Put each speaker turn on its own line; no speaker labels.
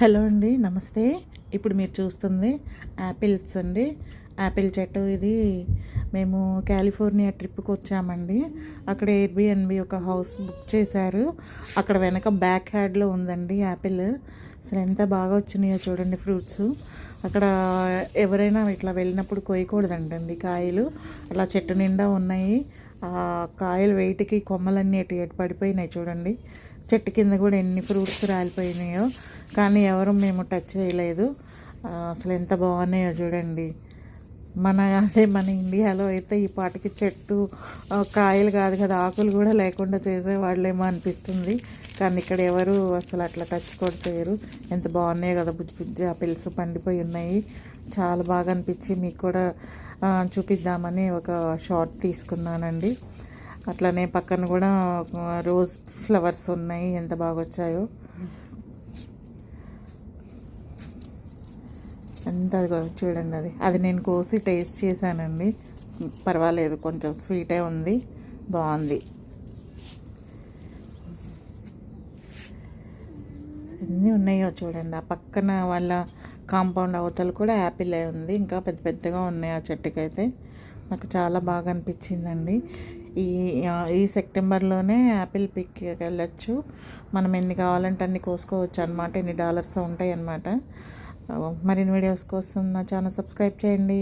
Hello అండి నమస్తే. ఇప్పుడు మీరు చూస్తుంది యాపిల్స్ అండి. యాపిల్ చెట్టు ఇది మేము కాలిఫోర్నియా ట్రిప్కి వచ్చామండి. అక్కడ ఎయిర్బిఎన్బి ఒక హౌస్ బుక్ చేశారు. అక్కడ వెనక బ్యాక్ హ్యాడ్లో ఉందండి యాపిల్ అసలు ఎంత బాగా వచ్చినాయో చూడండి ఫ్రూట్స్. అక్కడ ఎవరైనా ఇట్లా వెళ్ళినప్పుడు కొయ్యకూడదంటండి కాయలు. అలా చెట్టు నిండా ఉన్నాయి. ఆ కాయలు వెయిట్కి కొమ్మలన్నీ ఎటు ఎటు పడిపోయినాయి చూడండి. చెట్టు కింద కూడా ఎన్ని ఫ్రూట్స్ రాలిపోయినాయో కానీ ఎవరు మేము టచ్ చేయలేదు. అసలు ఎంత బాగున్నాయో చూడండి. మన అదే మన ఇండియాలో అయితే ఈ పాటికి చెట్టు కాయలు కాదు కదా ఆకులు కూడా లేకుండా చేసేవాళ్ళేమో అనిపిస్తుంది. కానీ ఇక్కడ ఎవరు అసలు అట్లా టచ్ కూడా చేయరు. ఎంత బాగున్నాయి కదా బుజ్జి బుజ్జి ఆపిల్స్ పండిపోయి ఉన్నాయి. చాలా బాగా అనిపించి మీకు కూడా చూపిద్దామని ఒక షార్ట్ తీసుకున్నానండి. అట్లనే పక్కన కూడా రోజ్ ఫ్లవర్స్ ఉన్నాయి. ఎంత బాగా వచ్చాయో ఎంత చూడండి అది. అది నేను కోసి టేస్ట్ చేశానండి. పర్వాలేదు కొంచెం స్వీటే ఉంది. బాగుంది. ఎన్ని ఉన్నాయో చూడండి. ఆ పక్కన వాళ్ళ కాంపౌండ్ అవతల కూడా యాపిల్ అయి ఉంది. ఇంకా పెద్ద పెద్దగా ఉన్నాయి ఆ చెట్టుకైతే. నాకు చాలా బాగా అనిపించిందండి. ఈ ఈ సెప్టెంబర్లోనే యాపిల్ పిక్కి వెళ్ళచ్చు మనం ఎన్ని కావాలంటే అన్ని కోసుకోవచ్చు అనమాట ఎన్ని డాలర్స్ ఉంటాయి అన్నమాట మరిన్ని వీడియోస్ కోసం నా ఛానల్ సబ్స్క్రైబ్ చేయండి.